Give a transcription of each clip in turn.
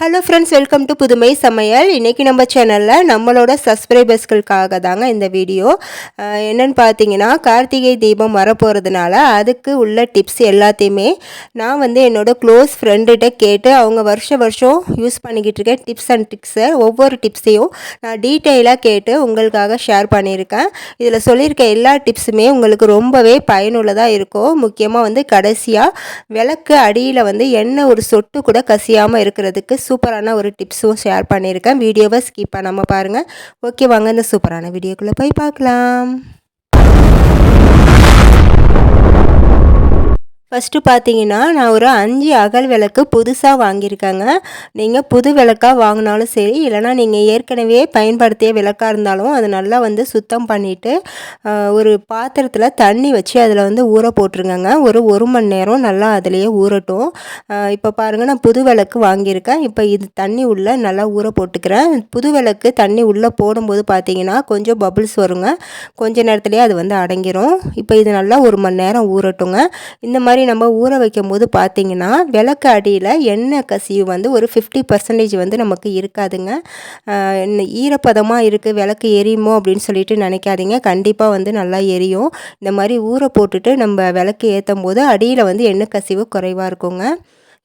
Hello friends welcome to புதுமை சமையல் இன்றைக்கி நம்ம சேனலில் நம்மளோட சப்ஸ்கிரைபர்ஸ்களுக்காக தாங்க இந்த வீடியோ என்னென்னு பார்த்தீங்கன்னா கார்த்திகை தீபம் வரப்போகிறதுனால அதுக்கு உள்ள டிப்ஸ் எல்லாத்தையுமே நான் வந்து என்னோடய க்ளோஸ் ஃப்ரெண்டுகிட்ட கேட்டு அவங்க வருஷ வருஷம் யூஸ் பண்ணிக்கிட்டு இருக்கேன் டிப்ஸ் அண்ட் ட்ரிக்ஸை ஒவ்வொரு டிப்ஸையும் நான் டீட்டெயிலாக கேட்டு உங்களுக்காக ஷேர் பண்ணியிருக்கேன். இதில் சொல்லியிருக்க எல்லா டிப்ஸுமே உங்களுக்கு ரொம்பவே பயனுள்ளதாக இருக்கும் முக்கியமாக வந்து கடைசியாக விளக்கு அடியில் வந்து எண்ணெய் ஒரு சொட்டு கூட கசியாமல் இருக்கிறதுக்கு சூப்பரான ஒரு டிப்ஸும் ஷேர் பண்ணியிருக்கேன். வீடியோவை ஸ்கிப் பண்ணாமல் பாருங்கள் ஓகே வாங்க இந்த சூப்பரான வீடியோக்குள்ளே போய் பார்க்கலாம். ஃபஸ்ட்டு பார்த்தீங்கன்னா நான் ஒரு அஞ்சு அகல் விளக்கு புதுசாக வாங்கியிருக்கேங்க. நீங்கள் புது விளக்காக வாங்கினாலும் சரி இல்லைனா நீங்கள் ஏற்கனவே பயன்படுத்திய விளக்காக இருந்தாலும் அது நல்லா வந்து சுத்தம் பண்ணிவிட்டு ஒரு பாத்திரத்தில் தண்ணி வச்சு அதில் வந்து ஊற போட்டுருங்கங்க. ஒரு ஒரு மணி நேரம் நல்லா அதிலேயே ஊறட்டும். இப்போ பாருங்கள் நான் புது விளக்கு வாங்கியிருக்கேன். இப்போ இது தண்ணி உள்ளே நல்லா ஊற போட்டுக்கிறேன். புது விளக்கு தண்ணி உள்ளே போடும்போது பார்த்தீங்கன்னா கொஞ்சம் பபுள்ஸ் வருங்க. கொஞ்ச நேரத்துலேயே அது வந்து அடங்கிரும். இப்போ இது நல்லா ஒரு மணி நேரம் ஊறட்டுங்க. இந்த மாதிரி மாதிரி நம்ம ஊற வைக்கும் போது பார்த்தீங்கன்னா விளக்கு அடியில் எண்ணெய் கசிவு வந்து ஒரு ஃபிஃப்டி பர்சன்டேஜ் வந்து நமக்கு இருக்காதுங்க. ஈரப்பதமாக இருக்குது விளக்கு எரியுமோ அப்படின்னு சொல்லிட்டு நினைக்காதீங்க. கண்டிப்பாக வந்து நல்லா எரியும். இந்த மாதிரி ஊற போட்டுட்டு நம்ம விளக்கு ஏற்றும் போது அடியில் வந்து எண்ணெய் கசிவு குறைவாக இருக்குங்க.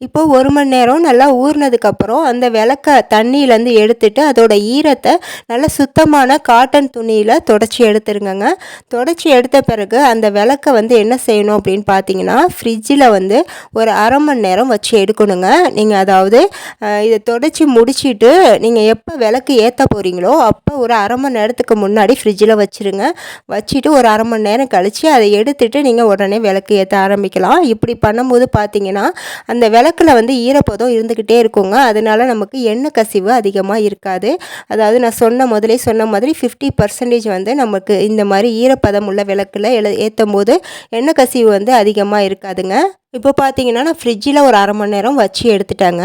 இப்போது ஒரு மணி நேரம் நல்லா ஊறினதுக்கப்புறம் அந்த விளக்க தண்ணியிலேருந்து எடுத்துட்டு அதோட ஈரத்தை நல்லா சுத்தமான காட்டன் துணியில் தொடச்சி எடுத்துருங்கங்க. தொடச்சி எடுத்த பிறகு அந்த விளக்கை வந்து என்ன செய்யணும் அப்படின்னு பார்த்தீங்கன்னா ஃப்ரிட்ஜில் வந்து ஒரு அரை மணி நேரம் வச்சு எடுக்கணுங்க. நீங்கள் அதாவது இதை தொடச்சி முடிச்சுட்டு நீங்கள் எப்போ விளக்கு ஏற்ற போகிறீங்களோ அப்போ ஒரு அரை மணி நேரத்துக்கு முன்னாடி ஃப்ரிட்ஜில் வச்சுருங்க. வச்சுட்டு ஒரு அரை மணி நேரம் கழித்து அதை எடுத்துட்டு நீங்கள் உடனே விளக்கு ஏற்ற ஆரம்பிக்கலாம். இப்படி பண்ணும்போது பார்த்தீங்கன்னா அந்த விளக்கு விளக்கில் வந்து ஈரப்பதம் இருந்துக்கிட்டே இருக்குங்க. அதனால நமக்கு எண்ணெய் கசிவு அதிகமாக இருக்காது. அதாவது நான் சொன்ன முதலே சொன்ன மாதிரி ஃபிஃப்டி பர்சன்டேஜ் வந்து நமக்கு இந்த மாதிரி ஈரப்பதம் உள்ள விளக்கில் ஏற்றும் போது எண்ணெய் கசிவு வந்து அதிகமாக இருக்காதுங்க. இப்போ பார்த்தீங்கன்னா நான் ஃப்ரிட்ஜில் ஒரு அரை மணி நேரம் வச்சு எடுத்துட்டேங்க.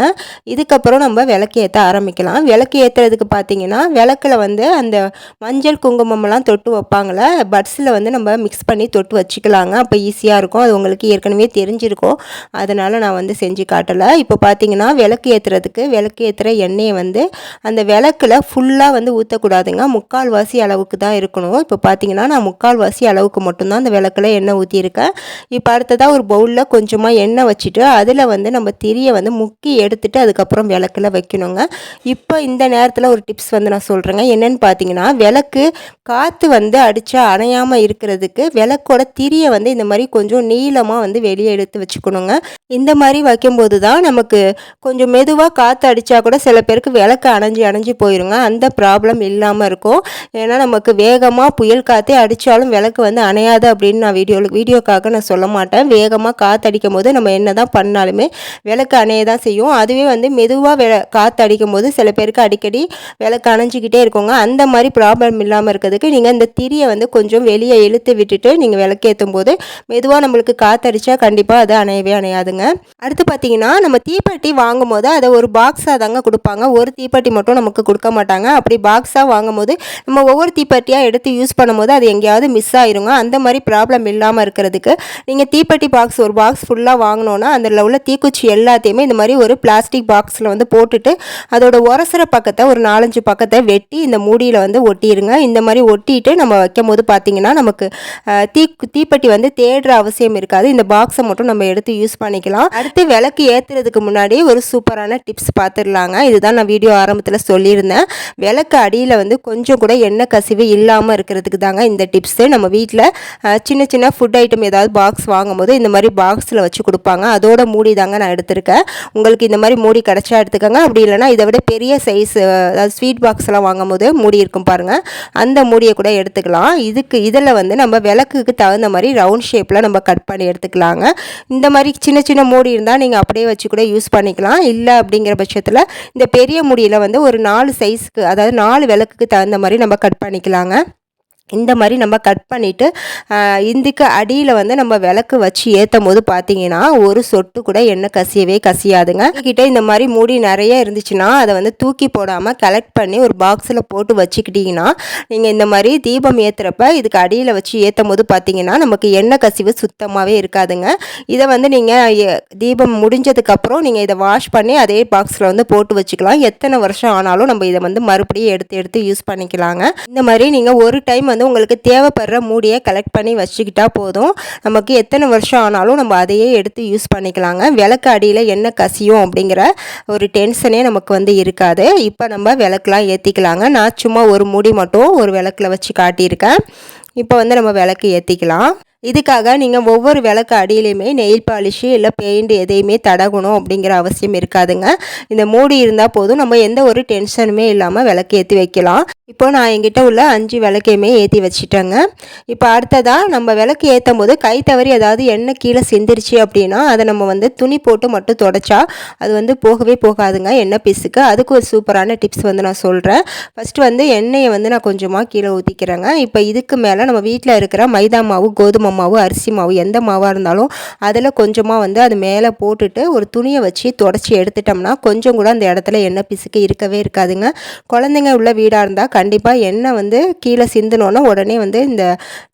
இதுக்கப்புறம் நம்ம விளக்கு ஏற்ற ஆரம்பிக்கலாம். விளக்கு ஏற்றுறதுக்கு பார்த்தீங்கன்னா விளக்கில் வந்து அந்த மஞ்சள் குங்குமம்லாம் தொட்டு வைப்பாங்கள பட்ஸில் வந்து நம்ம மிக்ஸ் பண்ணி தொட்டு வச்சுக்கலாங்க. அப்போ ஈஸியாக இருக்கும். அது உங்களுக்கு ஏற்கனவே தெரிஞ்சிருக்கும். அதனால் நான் வந்து செஞ்சு காட்டலை. இப்போ பார்த்தீங்கன்னா விளக்கு ஏற்றுறதுக்கு விளக்கு ஏற்றுற எண்ணெயை வந்து அந்த விளக்கில் ஃபுல்லாக வந்து ஊற்றக்கூடாதுங்க முக்கால் வாசி அளவுக்கு தான் இருக்கணும். இப்போ பார்த்தீங்கன்னா நான் முக்கால் வாசி அளவுக்கு மட்டும்தான் அந்த விளக்கில் எண்ணெய் ஊற்றியிருக்கேன் இப்போ அடுத்ததாக ஒரு பவுலில் கொஞ்சம் கொஞ்சமாக எண்ணெய் வச்சுட்டு அதில் வந்து நம்ம திரியை வந்து முக்கி எடுத்துட்டு அதுக்கப்புறம் விளக்கில் வைக்கணுங்க. இப்போ இந்த நேரத்தில் ஒரு டிப்ஸ் வந்து நான் சொல்கிறேங்க என்னென்னு பார்த்தீங்கன்னா விளக்கு காற்று வந்து அடித்தா அணையாமல் இருக்கிறதுக்கு விளக்கோட திரியை வந்து இந்த மாதிரி கொஞ்சம் நீளமாக வந்து வெளியே எடுத்து வச்சுக்கணுங்க. இந்த மாதிரி வைக்கும்போது தான் நமக்கு கொஞ்சம் மெதுவாக காற்று அடித்தா கூட சில பேருக்கு விளக்கு அணைஞ்சி அணைஞ்சி போயிருங்க. அந்த ப்ராப்ளம் இல்லாமல் இருக்கும். ஏன்னா நமக்கு வேகமாக புயல் காற்றே அடித்தாலும் விளக்கு வந்து அணையாது அப்படின்னு நான் வீடியோ வீடியோக்காக நான் சொல்ல மாட்டேன். வேகமாக காற்று அடிக்கும் போது நம்ம என்ன தான் பண்ணாலுமே விளக்கு அணைய தான் செய்யும். அதுவே வந்து மெதுவாக வெ காற்று அடிக்கும் போது சில பேருக்கு அடிக்கடி விளக்கு அணைஞ்சிக்கிட்டே இருக்கோங்க. அந்த மாதிரி ப்ராப்ளம் இல்லாமல் இருக்கிறதுக்கு நீங்கள் இந்த திரியை வந்து கொஞ்சம் வெளியே இழுத்து விட்டுட்டு நீங்கள் விளக்கேற்றும் போது மெதுவாக நம்மளுக்கு காத்தடிச்சா கண்டிப்பாக அது அணையவே அணையாதுங்க. அடுத்து பார்த்தீங்கன்னா நம்ம தீப்பெட்டி வாங்கும் போது அதை ஒரு பாக்ஸாக தாங்க கொடுப்பாங்க. ஒரு தீப்பெட்டி மட்டும் நமக்கு கொடுக்க மாட்டாங்க. அப்படி பாக்ஸாக வாங்கும் போது நம்ம ஒவ்வொரு தீப்பெட்டியாக எடுத்து யூஸ் பண்ணும்போது அது எங்கேயாவது மிஸ் ஆயிருங்க. அந்த மாதிரி ப்ராப்ளம் இல்லாமல் இருக்கிறதுக்கு நீங்கள் தீப்பெட்டி பாக்ஸ் ஒரு பாக்ஸ் ஃபுல்லாக வாங்கினோன்னா அதில் உள்ள தீக்குச்சி எல்லாத்தையுமே இந்த மாதிரி ஒரு பிளாஸ்டிக் பாக்ஸில் வந்து போட்டுட்டு அதோட உரசுற பக்கத்தை ஒரு நாலஞ்சு பக்கத்தை வெட்டி இந்த மூடியில் வந்து ஒட்டிடுங்க. இந்த மாதிரி ஒட்டிட்டு நம்ம வைக்கும் போது பார்த்தீங்கன்னா நமக்கு தீ தீப்பெட்டி வந்து தேடுற அவசியம் இருக்காது. இந்த பாக்ஸை மட்டும் நம்ம எடுத்து யூஸ் பண்ணிக்கலாம். அடுத்து விளக்கு ஏற்றுறதுக்கு முன்னாடி ஒரு சூப்பரான டிப்ஸ் பார்த்துடலாங்க இதுதான் நான் வீடியோ ஆரம்பத்தில் சொல்லியிருந்தேன். விளக்கு அடியில் வந்து கொஞ்சம் கூட எண்ணெய் கசிவு இல்லாமல் இருக்கிறதுக்கு தாங்க இந்த டிப்ஸு நம்ம வீட்டில் சின்ன சின்ன ஃபுட் ஐட்டம் ஏதாவது பாக்ஸ் வாங்கும்போது இந்த மாதிரி பாக்ஸில் வச்சு கொடுப்பாங்க. அதோட மூடி தாங்க நான் எடுத்திருக்கேன். உங்களுக்கு இந்த மாதிரி மூடி கிடச்சா எடுத்துக்கோங்க. அப்படி இல்லைனா இதை விட பெரிய சைஸ் அதாவது ஸ்வீட் பாக்ஸ்லாம் வாங்கும் போது மூடி இருக்கும் பாருங்கள் அந்த மூடியை கூட எடுத்துக்கலாம். இதுக்கு இதில் வந்து நம்ம விளக்குக்கு தகுந்த மாதிரி ரவுண்ட் ஷேப்பில் நம்ம கட் பண்ணி எடுத்துக்கலாங்க. இந்த மாதிரி சின்ன சின்ன மூடி இருந்தால் நீங்கள் அப்படியே வச்சு கூட யூஸ் பண்ணிக்கலாம். இல்லை அப்படிங்கிற பட்சத்தில் இந்த பெரிய மூடியில் வந்து ஒரு நாலு சைஸ்க்கு அதாவது நாலு விளக்குக்கு தகுந்த மாதிரி நம்ம கட் பண்ணிக்கலாங்க. இந்த மாதிரி நம்ம கட் பண்ணிவிட்டு இந்துக்கு அடியில் வந்து நம்ம விளக்கு வச்சு ஏற்றும் போது பார்த்தீங்கன்னா ஒரு சொட்டு கூட எண்ணெய் கசியவே கசியாதுங்க. கிட்ட இந்த மாதிரி மூடி நிறைய இருந்துச்சுன்னா அதை வந்து தூக்கி போடாமல் கலெக்ட் பண்ணி ஒரு பாக்ஸில் போட்டு வச்சுக்கிட்டிங்கன்னா நீங்கள் இந்த மாதிரி தீபம் ஏற்றுறப்ப இதுக்கு அடியில் வச்சு ஏற்றும் போது பார்த்தீங்கன்னா நமக்கு எண்ணெய் கசிவு சுத்தமாகவே இருக்காதுங்க. இதை வந்து நீங்கள் தீபம் முடிஞ்சதுக்கப்புறம் நீங்கள் இதை வாஷ் பண்ணி அதே பாக்ஸில் வந்து போட்டு வச்சுக்கலாம். எத்தனை வருஷம் ஆனாலும் நம்ம இதை வந்து மறுபடியும் எடுத்து எடுத்து யூஸ் பண்ணிக்கலாங்க. இந்த மாதிரி நீங்கள் ஒரு டைம் வந்து வந்து உங்களுக்கு தேவைப்படுற மூடியை கலெக்ட் பண்ணி வச்சுக்கிட்டா போதும். நமக்கு எத்தனை வருஷம் ஆனாலும் நம்ம அதையே எடுத்து யூஸ் பண்ணிக்கலாங்க. விளக்கு அடியில் என்ன கசியும் அப்படிங்கிற ஒரு டென்ஷனே நமக்கு வந்து இருக்காது. இப்போ நம்ம விளக்குலாம் ஏற்றிக்கலாங்க நான் சும்மா ஒரு மூடி மட்டும் ஒரு விளக்கில் வச்சு காட்டியிருக்கேன். இப்போ வந்து நம்ம விளக்கு ஏற்றிக்கலாம் இதுக்காக நீங்கள் ஒவ்வொரு விளக்கு அடியிலையுமே நெயில் பாலிஷு இல்லை பெயிண்ட் எதையுமே தடகணும் அப்படிங்கிற அவசியம் இருக்காதுங்க. இந்த மூடி இருந்தால் போதும். நம்ம எந்த ஒரு டென்ஷனுமே இல்லாமல் விளக்கு ஏற்றி வைக்கலாம். இப்போ நான் எங்கிட்ட உள்ள அஞ்சு விளக்கையுமே ஏற்றி வச்சுட்டேங்க. இப்போ அடுத்ததாக நம்ம விளக்கு ஏற்றும் போது கை தவறி ஏதாவது எண்ணெய் கீழே சிந்திருச்சு அப்படின்னா அதை நம்ம வந்து துணி போட்டு மட்டும் தொடச்சா அது வந்து போகவே போகாதுங்க. எண்ணெய் பீஸுக்கு. அதுக்கு ஒரு சூப்பரான டிப்ஸ் வந்து நான் சொல்கிறேன் ஃபஸ்ட்டு வந்து எண்ணெயை வந்து நான் கொஞ்சமாக கீழே ஊற்றிக்கிறேங்க இப்போ இதுக்கு மேலே நம்ம வீட்டில் இருக்கிற மைதா மாவு கோதுமை மாவு அரிசி மாவு எந்த மாவாக இருந்தாலும் அதில் கொஞ்சமாக வந்து அது மேலே போட்டுட்டு ஒரு துணியை வச்சு தொடச்சி எடுத்துட்டோம்னா கொஞ்சம் கூட அந்த இடத்துல எண்ணெய் பிசுக்கு இருக்கவே இருக்காதுங்க. குழந்தைங்க உள்ள வீடாக இருந்தால் கண்டிப்பாக எண்ணெய் வந்து கீழே சிந்தினோன்னா உடனே வந்து இந்த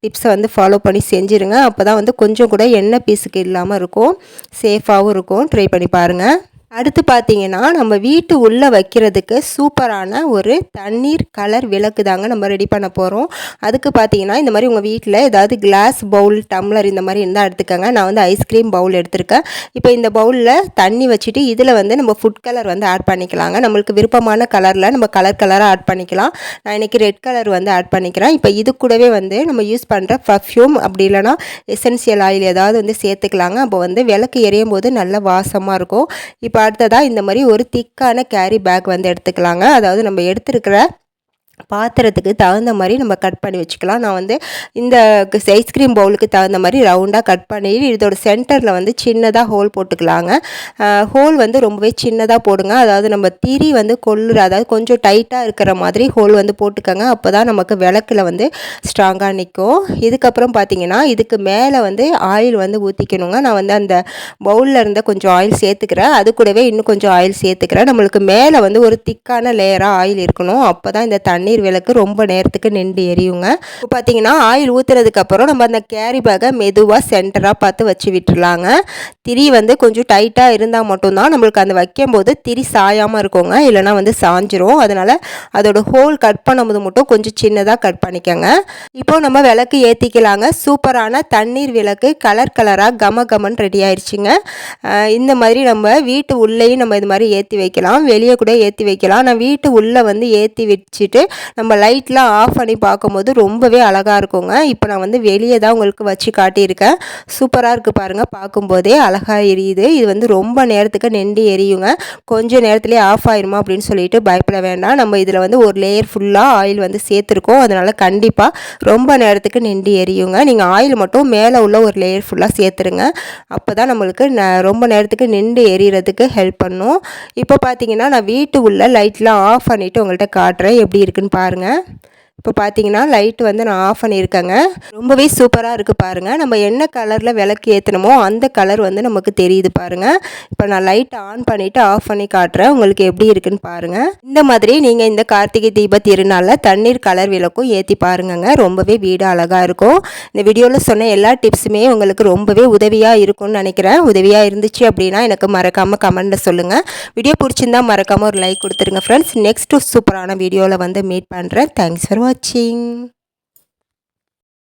டிப்ஸை வந்து ஃபாலோ பண்ணி செஞ்சுருங்க. அப்போ தான் வந்து கொஞ்சம் கூட எண்ணெய் பீஸுக்கு இல்லாமல் இருக்கும். சேஃபாகவும் இருக்கும். ட்ரை பண்ணி பாருங்கள் அடுத்து பார்த்தீங்கன்னா நம்ம வீட்டு உள்ளே வைக்கிறதுக்கு சூப்பரான ஒரு தண்ணீர் கலர் விளக்கு தாங்க நம்ம ரெடி பண்ண போகிறோம் அதுக்கு பார்த்தீங்கன்னா இந்த மாதிரி உங்கள் வீட்டில் ஏதாவது கிளாஸ் பவுல் டம்ளர் இந்த மாதிரி இருந்தால் எடுத்துக்கோங்க. நான் வந்து ஐஸ்கிரீம் பவுல் எடுத்திருக்கேன். இப்போ இந்த பவுலில் தண்ணி வச்சுட்டு இதில் வந்து நம்ம ஃபுட் கலர் வந்து ஆட் பண்ணிக்கலாங்க. நம்மளுக்கு விருப்பமான கலரில் நம்ம கலர் கலராக ஆட் பண்ணிக்கலாம். நான் இன்றைக்கி ரெட் கலர் வந்து ஆட் பண்ணிக்கிறேன். இப்போ இது கூடவே வந்து நம்ம யூஸ் பண்ணுற பர்ஃப்யூம் அப்படி இல்லைனா எசென்சியல் ஆயில் ஏதாவது வந்து சேர்த்துக்கலாங்க. அப்போ வந்து விளக்கு எரியும் போது நல்ல வாசமாக இருக்கும். இப்போ இப்போ அடுத்ததாக இந்த மாதிரி ஒரு திக்கான கேரி பேக் வந்து எடுத்துக்கலாங்க. அதாவது நம்ம எடுத்துருக்கிற பாத்திரத்துக்கு தகுந்த மாதிரி நம்ம கட் பண்ணி வச்சுக்கலாம். நான் வந்து இந்த ஐஸ்கிரீம் பவுலுக்கு தகுந்த மாதிரி ரவுண்டாக கட் பண்ணி இதோட சென்டரில் வந்து சின்னதாக ஹோல் போட்டுக்கலாங்க. ஹோல் வந்து ரொம்பவே சின்னதாக போடுங்க. அதாவது நம்ம திரி வந்து கொள்ளுற அதாவது கொஞ்சம் டைட்டாக இருக்கிற மாதிரி ஹோல் வந்து போட்டுக்கோங்க. அப்போ தான் நமக்கு விளக்கில் வந்து ஸ்ட்ராங்காக நிற்கும் இதுக்கப்புறம் பார்த்தீங்கன்னா இதுக்கு மேலே வந்து ஆயில் வந்து ஊற்றிக்கணுங்க நான் வந்து அந்த பவுலில் இருந்த கொஞ்சம் ஆயில் சேர்த்துக்கிறேன். அது கூடவே இன்னும் கொஞ்சம் ஆயில் சேர்த்துக்கிறேன். நம்மளுக்கு மேலே வந்து ஒரு திக்கான லேயராக ஆயில் இருக்கணும். அப்போ தான் இந்த தண்ணி தண்ணீர் விளக்கு ரொம்ப நேரத்துக்கு நின்று எரியுங்க. இப்போ பார்த்தீங்கன்னா ஆயில் ஊற்றுறதுக்கப்புறம் நம்ம அந்த கேரி பேக்கை மெதுவாக சென்டராக பார்த்து வச்சு விட்டுருலாங்க. திரி வந்து கொஞ்சம் டைட்டாக இருந்தால் மட்டும்தான் நம்மளுக்கு அந்த வைக்கும்போது திரி சாயாமல் இருக்குங்க. இல்லைனா வந்து சாஞ்சிரும். அதனால் அதோட ஹோல் கட் பண்ணும்போது மட்டும் கொஞ்சம் சின்னதாக கட் பண்ணிக்கோங்க. இப்போ நம்ம விளக்கு ஏற்றிக்கலாங்க சூப்பரான தண்ணீர் விளக்கு கலர் கலராக கம கமன் ரெடி ஆயிடுச்சுங்க இந்த மாதிரி நம்ம வீட்டு உள்ளேயும் நம்ம இது மாதிரி ஏற்றி வைக்கலாம். வெளியே கூட ஏற்றி வைக்கலாம். நான் வீட்டு உள்ளே வந்து ஏற்றி வச்சுட்டு நம்ம லைட்லாம் ஆஃப் பண்ணி பார்க்கும்போது ரொம்பவே அழகாக இருக்குங்க. இப்போ நான் வந்து வெளியே தான் உங்களுக்கு வச்சு காட்டியிருக்கேன். சூப்பராக இருக்குது பாருங்கள் பார்க்கும்போதே அழகாக எரியுது. இது வந்து ரொம்ப நேரத்துக்கு நெண்டு எரியுங்க. கொஞ்சம் நேரத்துலேயே ஆஃப் ஆயிருமா அப்படின்னு சொல்லிட்டு பயப்பட வேண்டாம். நம்ம இதில் வந்து ஒரு லேயர் ஃபுல்லாக ஆயில் வந்து சேர்த்துருக்கோம். அதனால் கண்டிப்பாக ரொம்ப நேரத்துக்கு நெண்டு எரியுங்க. நீங்கள் ஆயில் மட்டும் மேலே உள்ள ஒரு லேயர் ஃபுல்லாக சேர்த்துருங்க. அப்போ தான் நம்மளுக்கு ரொம்ப நேரத்துக்கு நின்று எரியறதுக்கு ஹெல்ப் பண்ணும். இப்போ பார்த்தீங்கன்னா நான் வீட்டு உள்ள லைட்லாம் ஆஃப் பண்ணிவிட்டு உங்கள்கிட்ட காட்டுறேன். எப்படி இருக்குன்னு பாருங்கள் இப்போ பார்த்தீங்கன்னா லைட் வந்து நான் ஆஃப் பண்ணியிருக்கேங்க. ரொம்பவே சூப்பராக இருக்குது பாருங்கள் நம்ம என்ன கலரில் விளக்கு ஏற்றணுமோ அந்த கலர் வந்து நமக்கு தெரியுது பாருங்கள் இப்போ நான் லைட் ஆன் பண்ணிவிட்டு ஆஃப் பண்ணி காட்டுறேன். உங்களுக்கு எப்படி இருக்குன்னு பாருங்கள் இந்த மாதிரி நீங்கள் இந்த கார்த்திகை தீப திருநாளில் தண்ணீர் கலர் விளக்கும் ஏற்றி பாருங்கங்க. ரொம்பவே வீடு அழகாக இருக்கும். இந்த வீடியோவில் சொன்ன எல்லா டிப்ஸுமே உங்களுக்கு ரொம்பவே உதவியாக இருக்கும்னு நினைக்கிறேன். உதவியாக இருந்துச்சு அப்படின்னா எனக்கு மறக்காமல் கமெண்ட்டில் சொல்லுங்கள் வீடியோ பிடிச்சிருந்தா மறக்காமல் ஒரு லைக் கொடுத்துருங்க ஃப்ரெண்ட்ஸ் நெக்ஸ்ட்டு சூப்பரான வீடியோவில் வந்து மீட் பண்ணுறேன் தேங்க்ஸ் ஃபார் watching